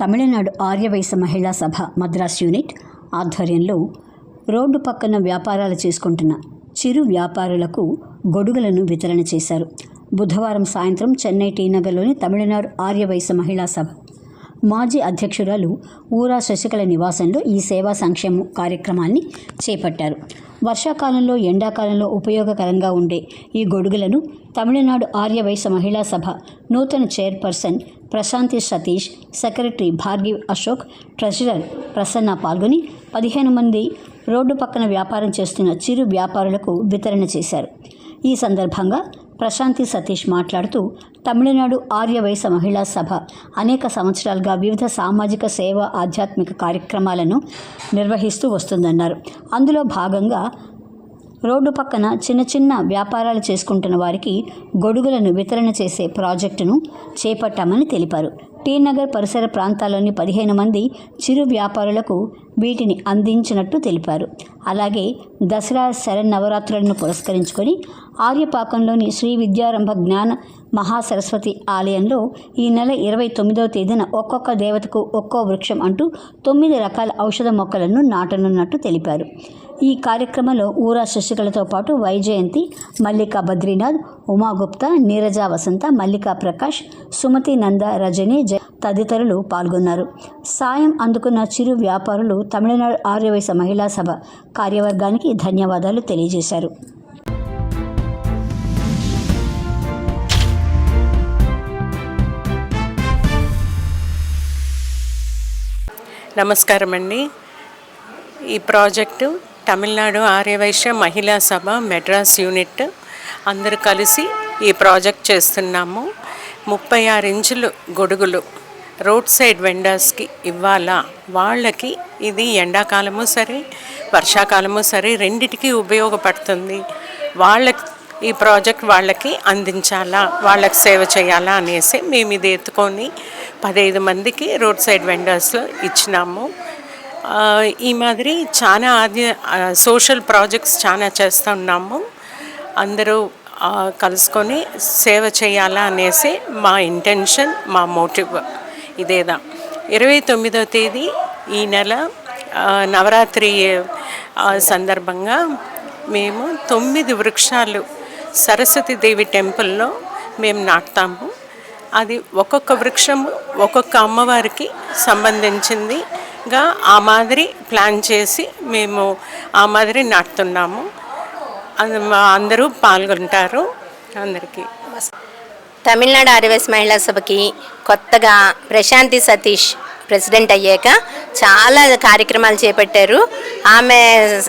తమిళనాడు ఆర్యవైశ్య మహిళా సభ మద్రాస్ యూనిట్ ఆధ్వర్యంలో రోడ్డు పక్కన వ్యాపారాలు చేసుకుంటున్న చిరు వ్యాపారులకు గొడుగులను వితరణ చేశారు. బుధవారం సాయంత్రం చెన్నై టీనగర్లోని తమిళనాడు ఆర్యవైశ్య మహిళా సభ. మాజీ అధ్యక్షురాలు ఊరా శశికళ నివాసంలో ఈ సేవా సంక్షేమ కార్యక్రమాన్ని చేపట్టారు. వర్షాకాలంలో ఎండాకాలంలో ఉపయోగకరంగా ఉండే ఈ గొడుగులను తమిళనాడు ఆర్యవైశ్య మహిళా సభ నూతన chairperson Prasanthi Satish secretary Bhargav Ashok treasurer Prasanna పాల్గొని పదిహేను మంది రోడ్డు పక్కన వ్యాపారం చేస్తున్న చిరు వ్యాపారులకు వితరణ చేశారు. ఈ సందర్భంగా ప్రశాంతి సతీష్ మాట్లాడుతూ తమిళనాడు ఆర్యవయస మహిళా సభ అనేక సంవత్సరాలుగా వివిధ సామాజిక సేవ ఆధ్యాత్మిక కార్యక్రమాలను నిర్వహిస్తూ వస్తుందన్నారు. అందులో భాగంగా రోడ్డు పక్కన చిన్న చిన్న వ్యాపారాలు చేసుకుంటున్న వారికి గొడుగులను వితరణ చేసే ప్రాజెక్టును చేపట్టామని తెలిపారు. టీ నగర్ పరిసర ప్రాంతాల్లోని పదిహేను మంది చిరు వ్యాపారులకు వీటిని అందించినట్టు తెలిపారు. అలాగే దసరా శరన్నవరాత్రులను పురస్కరించుకొని ఆర్యపాకంలోని శ్రీ విద్యారంభ జ్ఞాన మహాసరస్వతి ఆలయంలో ఈ నెల ఇరవై తొమ్మిదవ తేదీన ఒక్కొక్క దేవతకు ఒక్కో వృక్షం అంటూ తొమ్మిది రకాల ఔషధ మొక్కలను నాటనున్నట్టు తెలిపారు. ఈ కార్యక్రమంలో ఊరా శశికళతో పాటు వైజయంతి మల్లికా బద్రీనాథ్ ఉమాగుప్తా నీరజ వసంత మల్లికా ప్రకాష్ సుమతి నంద రజని జ తదితరులు పాల్గొన్నారు. సాయం అందుకున్న చిరు వ్యాపారులు తమిళనాడు ఆర్యవైశ్య మహిళా సభ కార్యవర్గానికి ధన్యవాదాలు తెలియజేశారు. నమస్కారం అండి ఈ ప్రాజెక్టు తమిళనాడు ఆర్యవైశ్య మహిళా సభ మెడ్రాస్ యూనిట్. అందరూ కలిసి ఈ ప్రాజెక్ట్ చేస్తున్నాము. ముప్పై ఆరు ఇంచులు గొడుగులు రోడ్ సైడ్ వెండర్స్కి ఇవ్వాలా? వాళ్ళకి ఇది ఎండాకాలము సరే వర్షాకాలము సరే రెండిటికి ఉపయోగపడుతుంది. వాళ్ళకి ఈ ప్రాజెక్ట్ వాళ్ళకి అందించాలా? వాళ్ళకి సేవ చేయాలా అనేసి మేము ఇది ఎత్తుకొని పదహైదు మందికి రోడ్ సైడ్ వెండర్స్ ఇచ్చినాము. ఈ మాదిరి చాలా ఆద్య సోషల్ ప్రాజెక్ట్స్ చాలా చేస్తూ ఉన్నాము. అందరూ కలుసుకొని సేవ చేయాలా అనేసి మా ఇంటెన్షన్ మా మోటివ్ ఇదేదా. ఇరవై తొమ్మిదో తేదీ ఈ నెల నవరాత్రి సందర్భంగా మేము తొమ్మిది వృక్షాలు సరస్వతి దేవి టెంపుల్లో మేము నాటుతాము. అది ఒక్కొక్క వృక్షము ఒక్కొక్క అమ్మవారికి సంబంధించింది. గా ఆ మాదిరి ప్లాన్ చేసి మేము ఆ మాదిరి నాటుతున్నాము అందరూ పాల్గొంటారు అందరికీ. తమిళనాడు ఆర్యవైస్ మహిళా సభకి కొత్తగా ప్రశాంతి సతీష్ ప్రెసిడెంట్ అయ్యాక చాలా కార్యక్రమాలు చేపట్టారు. ఆమె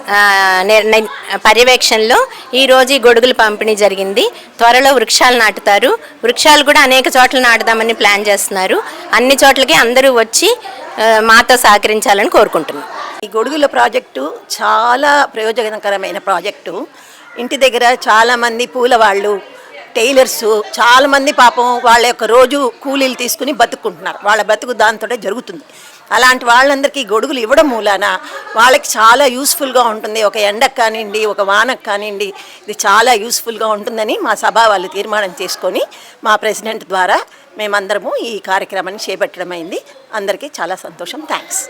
ఆ, పర్యవేక్షణలో ఈరోజు ఈ గొడుగులు పంపిణీ జరిగింది. త్వరలో వృక్షాలు నాటుతారు. వృక్షాలు కూడా అనేక చోట్ల నాటుదామని ప్లాన్ చేస్తున్నారు. అన్ని చోట్లకి అందరూ వచ్చి మాతో సహకరించాలని కోరుకుంటున్నాం. ఈ గొడుగుల ప్రాజెక్టు చాలా ప్రయోజనకరమైన ప్రాజెక్టు. ఇంటి దగ్గర చాలామంది పూల వాళ్ళు టైలర్స్ చాలామంది పాపం వాళ్ళ యొక్క రోజు కూలీలు తీసుకుని బతుకుంటున్నారు వాళ్ళ బతుకు దాంతో జరుగుతుంది. అలాంటి వాళ్ళందరికీ గొడుగులు ఇవ్వడం మూలాన వాళ్ళకి చాలా యూస్ఫుల్గా ఉంటుంది. ఒక ఎండకు కానివ్వండి ఒక వానకు కానివ్వండి ఇది చాలా యూస్ఫుల్గా ఉంటుందని మా సభ వాళ్ళు తీర్మానం చేసుకొని మా ప్రెసిడెంట్ ద్వారా మేమందరము ఈ కార్యక్రమాన్ని చేపట్టడం అయింది. అందరికీ చాలా సంతోషం. థ్యాంక్స్